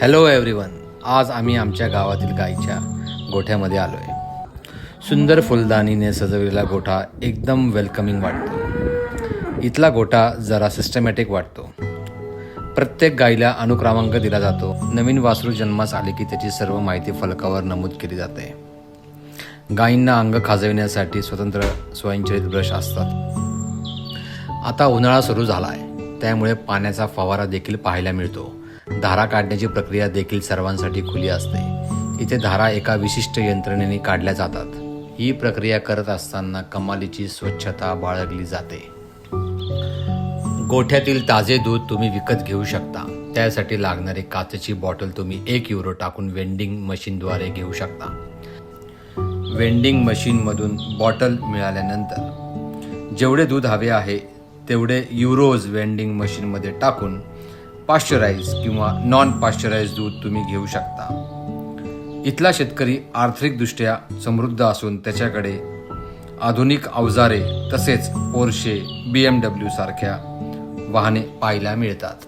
Hello everyone आज आम्ही आमच्या गावातील गायीच्या गोठ्यामध्ये आलो आहे सुंदर फुलदाणीने सजवलेला गोठा एकदम वेलकमिंग वाटतो. इथला गोठा जरा सिस्टमॅटिक वाटतो. प्रत्येक गायीला अनुक्रमांक दिला जातो. नवीन वासरू जन्मास आले की त्याची सर्व माहिती फलकावर नमूद केली जाते. गायींना अंग खाजविण्यासाठी स्वतंत्र स्वयंचलित ब्रश असतात. आता उन्हाळा सुरू झाला आहे त्यामुळे पाण्याचा फवारा देखील पाहायला मिळतो. धारा काढण्याची प्रक्रिया देखील सर्वांसाठी खुली असते. इथे धारा एका विशिष्ट यंत्रणेने काढल्या जातात. ही प्रक्रिया करत असताना कमालीची स्वच्छता बाळगली जाते. गोठ्यातील ताजे दूध तुम्ही विकत घेऊ शकता. त्यासाठी लागणारी काचेची बॉटल तुम्ही एक युरो टाकून वेंडिंग मशीनद्वारे घेऊ शकता. वेंडिंग मशीनमधून बॉटल मिळाल्यानंतर जेवढे दूध हवे आहे तेवढे युरोज वेंडिंग मशीनमध्ये टाकून पाश्चराईज किंवा नॉन पाश्चराईज दूध तुम्ही घेऊ शकता. इथला शेतकरी आर्थिकदृष्ट्या समृद्ध असून त्याच्याकडे आधुनिक अवजारे तसेच पोर्शे बी एम डब्ल्यू सारख्या वाहने पाहायला मिळतात.